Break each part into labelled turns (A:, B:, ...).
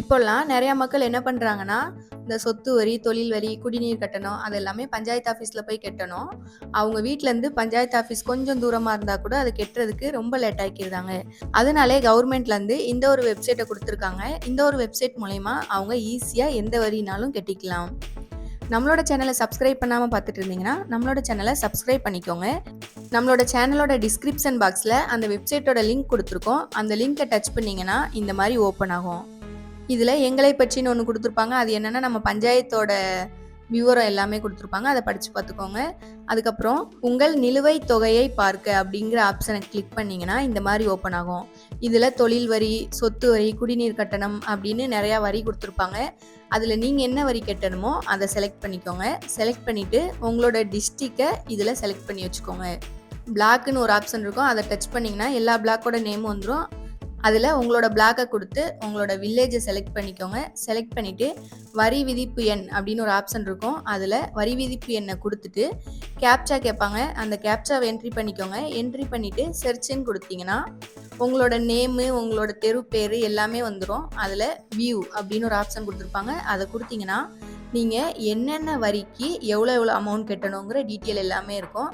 A: இப்போல்லாம் நிறையா மக்கள் என்ன பண்ணுறாங்கன்னா இந்த சொத்து வரி தொழில் வரி குடிநீர் கட்டணம் அது எல்லாமே பஞ்சாயத்து ஆஃபீஸில் போய் கட்டணும். அவங்க வீட்டிலேருந்து பஞ்சாயத்து ஆஃபீஸ் கொஞ்சம் தூரமாக இருந்தால் கூட அது கெட்டுறதுக்கு ரொம்ப லேட் ஆக்கிடுறாங்க. அதனாலே கவர்மெண்ட்லேருந்து இந்த ஒரு வெப்சைட்டை கொடுத்துருக்காங்க. இந்த ஒரு வெப்சைட் மூலயமா அவங்க ஈஸியாக எந்த வரினாலும் கட்டிக்கலாம். நம்மளோட சேனலை சப்ஸ்கிரைப் பண்ணாமல் பார்த்துட்டு இருந்தீங்கன்னா நம்மளோட சேனலை சப்ஸ்கிரைப் பண்ணிக்கோங்க. நம்மளோட சேனலோட டிஸ்கிரிப்ஷன் பாக்ஸில் அந்த வெப்சைட்டோட லிங்க் கொடுத்துருக்கோம். அந்த லிங்க்கை டச் பண்ணிங்கன்னா இந்த மாதிரி ஓப்பன் ஆகும். இதில் எங்களை பற்றின்னு ஒன்று கொடுத்துருப்பாங்க. அது என்னென்னா நம்ம பஞ்சாயத்தோட விவரம் எல்லாமே கொடுத்துருப்பாங்க. அதை படித்து பார்த்துக்கோங்க. அதுக்கப்புறம் உங்கள் நிலுவைத் தொகையை பார்க்க அப்படிங்கிற ஆப்ஷனை கிளிக் பண்ணிங்கன்னா இந்த மாதிரி ஓப்பன் ஆகும். இதில் தொழில் வரி சொத்து வரி குடிநீர் கட்டணம் அப்படின்னு நிறையா வரி கொடுத்துருப்பாங்க. அதில் நீங்கள் என்ன வரி கட்டணுமோ அதை செலக்ட் பண்ணிக்கோங்க. செலக்ட் பண்ணிவிட்டு உங்களோட டிஸ்ட்ரிக்டை இதில் செலக்ட் பண்ணி வச்சுக்கோங்க. பிளாக்குன்னு ஒரு ஆப்ஷன் இருக்கும். அதை டச் பண்ணிங்கன்னா எல்லா பிளாக்கோட நேமும் வந்துடும் அதில் உங்களோட பிளாக்கை கொடுத்து உங்களோட வில்லேஜை செலக்ட் பண்ணிக்கோங்க. செலக்ட் பண்ணிவிட்டு வரி விதிப்பு எண் அப்படின்னு ஒரு ஆப்ஷன் இருக்கும். அதில் வரி விதிப்பு எண்ணை கொடுத்துட்டு கேப்சா கேட்பாங்க. அந்த கேப்சாவை என்ட்ரி பண்ணிக்கோங்க. என்ட்ரி பண்ணிவிட்டு செர்ச்சுன்னு கொடுத்தீங்கன்னா உங்களோட நேமு உங்களோட தெரு பேர் எல்லாமே வந்துடும் அதில் வியூ அப்படின்னு ஒரு ஆப்ஷன் கொடுத்துருப்பாங்க. அதை கொடுத்தீங்கன்னா நீங்கள் என்னென்ன வரிக்கு எவ்வளோ எவ்வளோ அமௌண்ட் கட்டணுங்கிற டீட்டெயில் எல்லாமே இருக்கும்.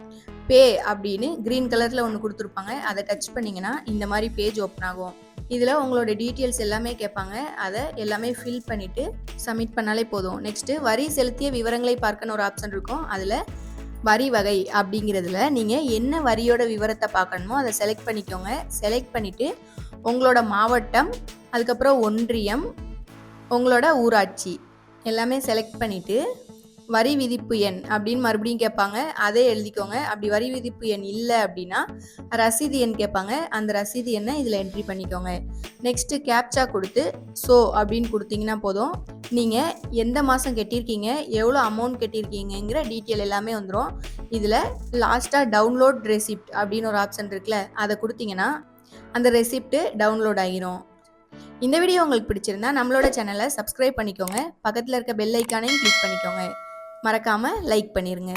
A: பே அப்படின்னு க்ரீன் கலரில் ஒன்று கொடுத்துருப்பாங்க. அதை டச் பண்ணிங்கன்னா இந்த மாதிரி பேஜ் ஓப்பன் ஆகும். இதில் உங்களோட டீட்டெயில்ஸ் எல்லாமே கேட்பாங்க. அதை எல்லாமே ஃபில் பண்ணிவிட்டு சப்மிட் பண்ணாலே போதும். நெக்ஸ்ட்டு வரி செலுத்திய விவரங்களை பார்க்கணும் ஒரு ஆப்ஷன் இருக்கும். அதில் வரி வகை அப்படிங்கிறதுல நீங்கள் என்ன வரியோட விவரத்தை பார்க்கணுமோ அதை செலக்ட் பண்ணிக்கோங்க. செலக்ட் பண்ணிவிட்டு உங்களோட மாவட்டம் அதுக்கப்புறம் ஒன்றியம் உங்களோட ஊராட்சி எல்லாமே செலக்ட் பண்ணிவிட்டு வரி விதிப்பு எண் அப்படின்னு மறுபடியும் கேட்பாங்க. அதே எழுதிக்கோங்க. அப்படி வரி விதிப்பு எண் இல்லை அப்படின்னா ரசீது எண் கேட்பாங்க. அந்த ரசீது எண்ணை இதில் என்ட்ரி பண்ணிக்கோங்க. நெக்ஸ்ட்டு கேப்சா கொடுத்து ஸோ அப்படின்னு கொடுத்தீங்கன்னா போதும். நீங்கள் எந்த மாதம் கட்டியிருக்கீங்க எவ்வளோ அமௌண்ட் கட்டியிருக்கீங்கிற டீட்டெயில் எல்லாமே வந்துடும் இதில் லாஸ்ட்டாக டவுன்லோட் ரெசிப்ட் அப்படின்னு ஒரு ஆப்ஷன் இருக்குல்ல அதை கொடுத்தீங்கன்னா அந்த ரெசிப்ட்டு டவுன்லோட் ஆகிரும் இந்த வீடியோ உங்களுக்கு பிடிச்சிருந்தா நம்மளோட சேனலை சப்ஸ்கிரைப் பண்ணிக்கோங்க. பக்கத்தில் இருக்க பெல் ஐக்கானையும் கிளிக் பண்ணிக்கோங்க. மறக்காமல் லைக் பண்ணிடுங்க